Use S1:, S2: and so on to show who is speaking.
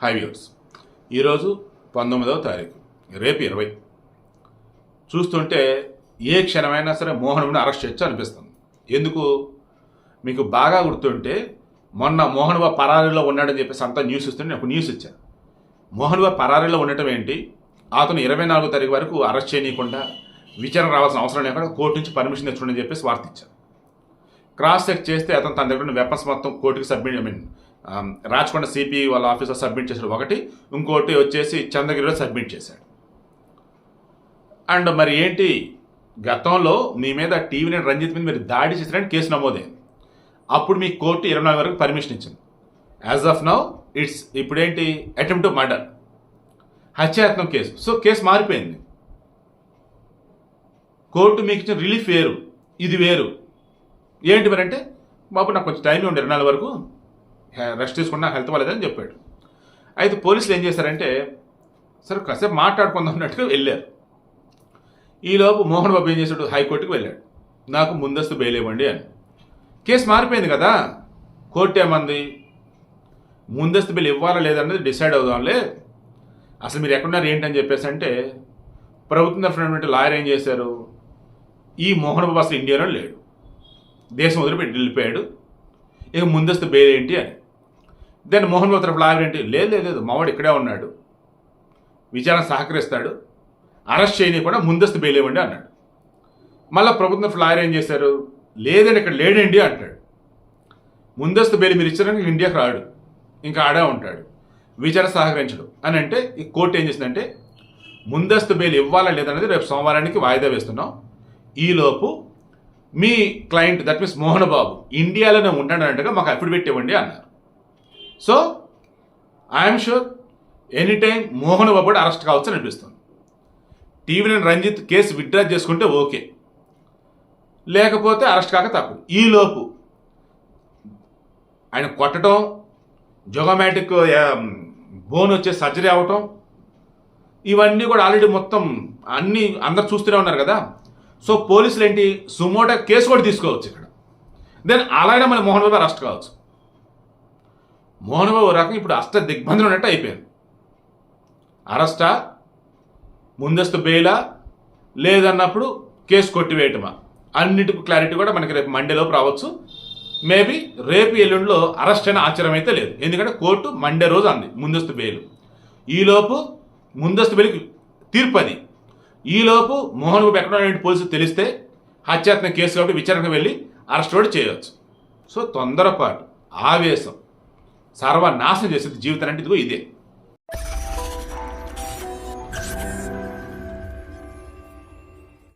S1: High viewers ఈరోజు పంతొమ్మిదవ తారీఖు. రేపు ఇరవై. చూస్తుంటే ఏ క్షణమైనా సరే మోహన్ అరెస్ట్ చేయొచ్చు అనిపిస్తుంది. ఎందుకు? మీకు బాగా గుర్తుంటే మొన్న మోహన్ బాబు పరారీలో ఉన్నాడని చెప్పేసి అంతా న్యూస్ ఇస్తుంటే నేను ఒక న్యూస్ ఇచ్చాను మోహన్ బాబు పరారీలో ఉండటం ఏంటి? అతను ఇరవై నాలుగో తారీఖు వరకు అరెస్ట్ చేయనీయకుండా విచారణ రావాల్సిన అవసరం లేకుండా కోర్టు నుంచి పర్మిషన్ తెచ్చుకోండి చెప్పేసి వార్త ఇచ్చాను క్రాస్ చెక్ చేస్తే అతను తన దగ్గర ఉన్న వెపన్స్ మొత్తం కోర్టుకి submit I mean Rachakonda CP వాళ్ళ ఆఫీసర్ సబ్మిట్ చేశాడు ఒకటి ఇంకోటి వచ్చేసి చంద్రగిరిలో సబ్మిట్ చేశాడు. అండ్ మరి ఏంటి? గతంలో మీ మీద టీవీ నేను రంజిత్ మీద మీరు దాడి చేసినట్టు కేసు నమోదైంది. అప్పుడు మీ కోర్టు ఇరవై నాలుగు వరకు పర్మిషన్ ఇచ్చింది. యాజ్ ఆఫ్ నౌ ఇట్స్ ఇప్పుడేంటి? అటెంప్ట్ మర్డర్ హత్యాయత్నం కేసు. సో కేసు మారిపోయింది. కోర్టు మీకు ఇచ్చిన రిలీఫ్ వేరు. ఇది వేరు. ఏంటి మరి అంటే బాబు నాకు కొంచెం టైం ఉండే ఇరవై నాలుగు వరకు. రెస్ట్ తీసుకున్నా హెల్త్ బాగాలేదని చెప్పాడు. అయితే పోలీసులు ఏం చేశారంటే సరే కాసేపు మాట్లాడుకుందాం అన్నట్టుగా వెళ్ళారు. ఈలోపు మోహన్ బాబు ఏం చేశాడు? హైకోర్టుకి వెళ్ళాడు. నాకు ముందస్తు బెయిల్ ఇవ్వండి అని. కేసు మారిపోయింది కదా. కోర్టు ఏమంది? ముందస్తు బిల్ ఇవ్వాలా లేదన్నది డిసైడ్ అవుదాంలే. అసలు మీరు ఎక్కడున్నారు ఏంటని చెప్పేసి అంటే ప్రభుత్వం తరఫున లాయర్ ఏం చేశారు? ఈ మోహన్ బాబు అసలు ఇండియాలో లేడు. దేశం వదిలిపెట్టి వెళ్ళిపోయాడు. ఇక ముందస్తు బెయిల్ ఏంటి అని. దాన్ని మోహన్ బాబు తరఫు లాయర్ ఏంటి లేదు లేదు లేదు మావాడు ఇక్కడే ఉన్నాడు. విచారణ సహకరిస్తాడు. అరెస్ట్ చేయనీయకుండా ముందస్తు బెయిల్ ఇవ్వండి అన్నాడు. మళ్ళీ ప్రభుత్వం తరఫు లాయర్ ఏం చేశారు? లేదండి ఇక్కడ లేడండి అంటాడు. ముందస్తు బెయిల్ మీరు ఇచ్చారని ఇండియాకి రాడు. ఇంకా ఆడే ఉంటాడు. విచారణ సహకరించడు. అని అంటే ఈ కోర్టు ఏం చేసిందంటే ముందస్తు బెయిల్ ఇవ్వాలా లేదనేది రేపు సోమవారానికి వాయిదా వేస్తున్నాం. ఈలోపు మీ client that means Mohan Babu ఇండియాలోనే ఉంటాడంటగా మాకు అఫిడవిట్ ఇవ్వండి అన్నారు. So I'm sure any time Mohan Babu కూడా అరెస్ట్ కావచ్చు అని అనిపిస్తుంది. టీవీ నేను రంజిత్ కేసు విత్డ్రా చేసుకుంటే ఓకే. లేకపోతే అరెస్ట్ కాక తప్పదు. ఈలోపు ఆయన కొట్టడం జోగమాటిక్ బోన్ వచ్చే సర్జరీ అవ్వటం ఇవన్నీ కూడా ఆల్రెడీ మొత్తం అన్నీ అందరు చూస్తూనే ఉన్నారు కదా. సో పోలీసులు ఏంటి? సుమోటా కేసు కూడా తీసుకోవచ్చు ఇక్కడ. దెన్ అలాగే మన మోహన్ బాబు అరెస్ట్ కావచ్చు. మోహనబాబు రకం ఇప్పుడు అష్ట దిగ్బంధనం ఉన్నట్టు అయిపోయింది. అరెస్టా ముందస్తు బెయిలా లేదన్నప్పుడు కేసు కొట్టివేయటమా? అన్నిటికి క్లారిటీ కూడా మనకి రేపు మండేలోపు రావచ్చు. మేబీ రేపు ఎల్లుండిలో అరెస్ట్ అయిన ఆశ్చర్యం అయితే లేదు. ఎందుకంటే కోర్టు మండే రోజు అంది ముందస్తు బెయిల్. ఈలోపు ముందస్తు బెయిల్కి తీర్పు అది. ఈలోపు మోహన్ బాబు ఎక్కడ పోలీసులు తెలిస్తే హత్యాత్మక కేసు కాబట్టి విచారణకు వెళ్ళి అరెస్ట్ కూడా చేయవచ్చు సో తొందరపాటు ఆవేశం. సర్వనాశనం చేసేది జీవితం అంటే ఇదిగో ఇదే.